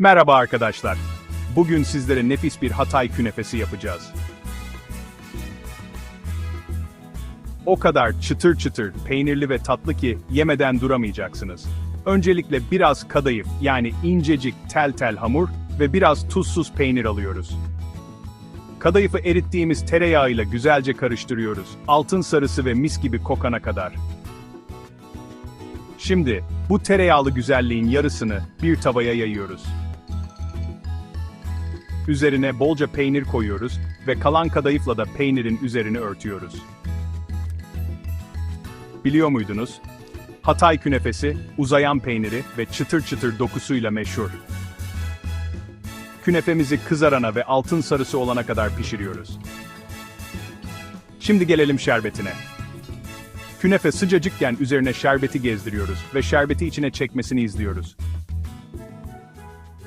Merhaba arkadaşlar. Bugün sizlere nefis bir Hatay künefesi yapacağız. O kadar çıtır çıtır, peynirli ve tatlı ki yemeden duramayacaksınız. Öncelikle biraz kadayıf yani incecik tel tel hamur ve biraz tuzsuz peynir alıyoruz. Kadayıfı erittiğimiz tereyağıyla güzelce karıştırıyoruz. Altın sarısı ve mis gibi kokana kadar. Şimdi bu tereyağlı güzelliğin yarısını bir tavaya yayıyoruz. Üzerine bolca peynir koyuyoruz ve kalan kadayıfla da peynirin üzerini örtüyoruz. Biliyor muydunuz? Hatay künefesi, uzayan peyniri ve çıtır çıtır dokusuyla meşhur. Künefemizi kızarana ve altın sarısı olana kadar pişiriyoruz. Şimdi gelelim şerbetine. Künefe sıcacıkken üzerine şerbeti gezdiriyoruz ve şerbeti içine çekmesini izliyoruz.